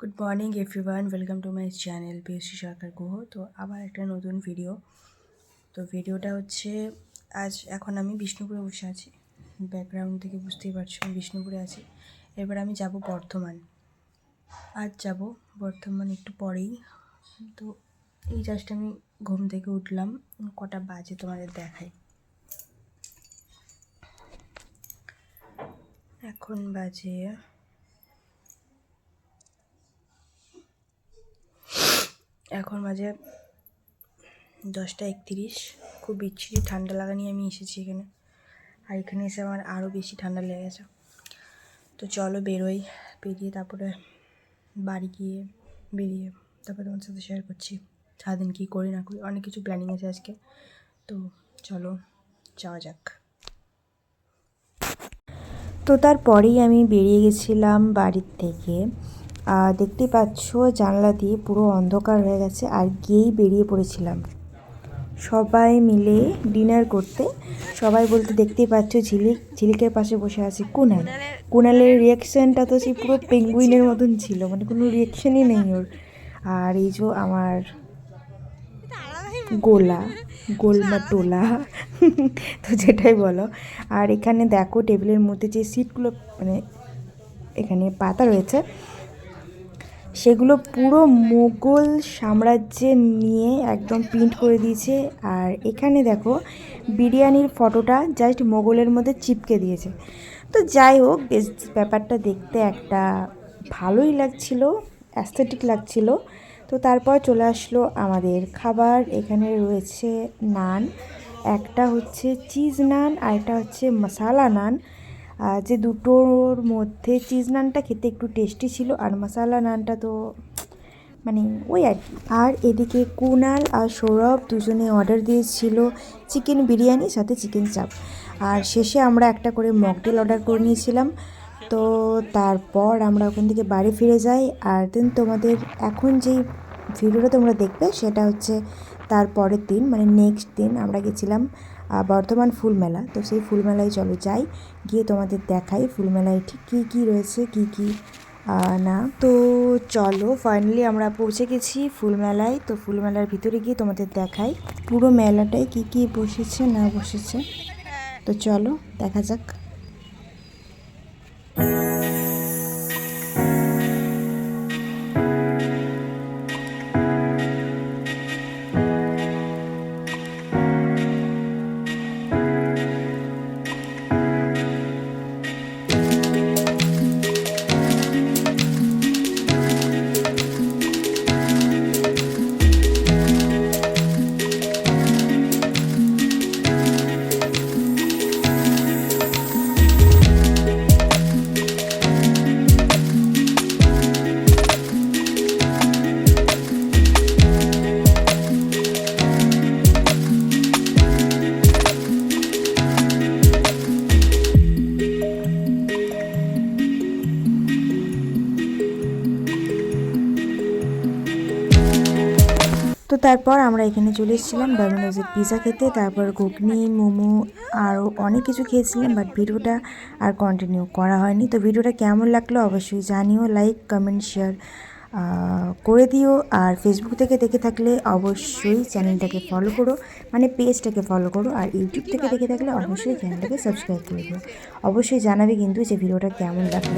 Good morning everyone welcome to my channel PSC Sarkar Guha তো আবার একটা নতুন ভিডিও তো ভিডিওটা হচ্ছে, আজ এখন আমি বিষ্ণুপুরে বসে আছি। ব্যাকগ্রাউন্ড থেকে বুঝতেই পারছ, আমি বিষ্ণুপুরে আছি। এবার আমি যাব বর্ধমান। আজ যাব বর্ধমান একটু পরেই। তো এই জাস্ট আমি ঘুম থেকে উঠলাম। কটা বাজে তোমাদের দেখাই। এখন বাজে এখন মাঝে দশটা একত্রিশ। খুব বিচ্ছিরি ঠান্ডা লাগা নিয়ে আমি এসেছি এখানে। আর এখানে এসে আমার আরও বেশি ঠান্ডা লেগেছে তো চলো বেরোই, বেরিয়ে তারপরে বাড়ি গিয়ে বেরিয়ে তারপরে তোমার সাথে শেয়ার করছি। সারাদিন কী করি না করি, অনেক কিছু প্ল্যানিং আছে আজকে। তো চলো যাওয়া যাক। তো তারপরেই আমি বেরিয়ে গেছিলাম বাড়ির থেকে। দেখতে পাচ্ছ জানলা দিয়ে পুরো অন্ধকার হয়ে গেছে, আর গিয়েই বেরিয়ে পড়েছিলাম। সবাই মিলে ডিনার করতে, সবাই বলতে দেখতেই পাচ্ছ ঝিলিক, ঝিলিকের পাশে বসে আছে কুনাল। কুনালের রিয়াকশানটা তো সেই পুরো পেঙ্গুইনের মতন ছিল মানে কোনো রিয়াকশানই নেই ওর। আর এই যে আমার গোলা গোলমা টোলা, তো যেটাই বলো। আর এখানে দেখো টেবিলের মধ্যে যে সিটগুলো মানে এখানে পাতা রয়েছে সেগুলো পুরো মোগল সাম্রাজ্যে নিয়ে একদম প্রিন্ট করে দিয়েছে। আর এখানে দেখো, বিরিয়ানির ফটোটা জাস্ট মোগলের মধ্যে চিপকে দিয়েছে। তো যাই হোক, বেশ ব্যাপারটা দেখতে একটা ভালোই লাগছিল অ্যাস্থেটিক লাগছিল। তো তারপর চলে আসলো আমাদের খাবার। এখানে রয়েছে নান, একটা হচ্ছে চিজ নান, আর একটা হচ্ছে মশালা নান। যে দুটোর মধ্যে চিজ নানটা খেতে একটু টেস্টি ছিল আর মশালা নানটা তো মানে ওই আর কি। আর এদিকে কুনাল আর সৌরভ দুজনে অর্ডার দিয়েছিল চিকেন বিরিয়ানি, সাথে চিকেন চাপ। আর শেষে আমরা একটা করে মকটেল অর্ডার করে নিয়েছিলাম। তো তারপর আমরা ওখান থেকে বাড়ি ফিরে যাই। আর দেন তোমাদের এখন যেই ভিডিওটা তোমরা দেখবে সেটা হচ্ছে তার পরের দিন মানে নেক্সট দিন আমরা গেছিলাম বর্ধমান ফুল মেলা। তো সেই ফুল মেলায় চলো যাই, গিয়ে তোমাদের দেখাই ফুল মেলায় ঠিক কী কী রয়েছে, কী কী না। তো চলো ফাইনালি আমরা পৌঁছে গেছি ফুল মেলায়। তো ফুল মেলার ভিতরে গিয়ে তোমাদের দেখাই পুরো মেলাটায় কী কী বসেছে, না বসেছে। তো চলো, দেখা যাক। তো তারপর আমরা এখানে চলে এসেছিলাম ডমিনোজের পিৎজা খেতে। তারপর ঘুগনি, মোমো আরও অনেক কিছু খেয়েছিলাম বাট ভিডিওটা আর কন্টিনিউ করা হয়নি। তো ভিডিওটা কেমন লাগল অবশ্যই জানিও লাইক কমেন্ট শেয়ার করে দিও। আর ফেসবুক থেকে দেখে থাকলে অবশ্যই চ্যানেলটাকে ফলো করো মানে পেজটাকে ফলো করো, আর ইউটিউব থেকে দেখে থাকলে অবশ্যই চ্যানেলটাকে সাবস্ক্রাইব করে দিও। অবশ্যই জানাবে কিন্তু যে ভিডিওটা কেমন লাগল।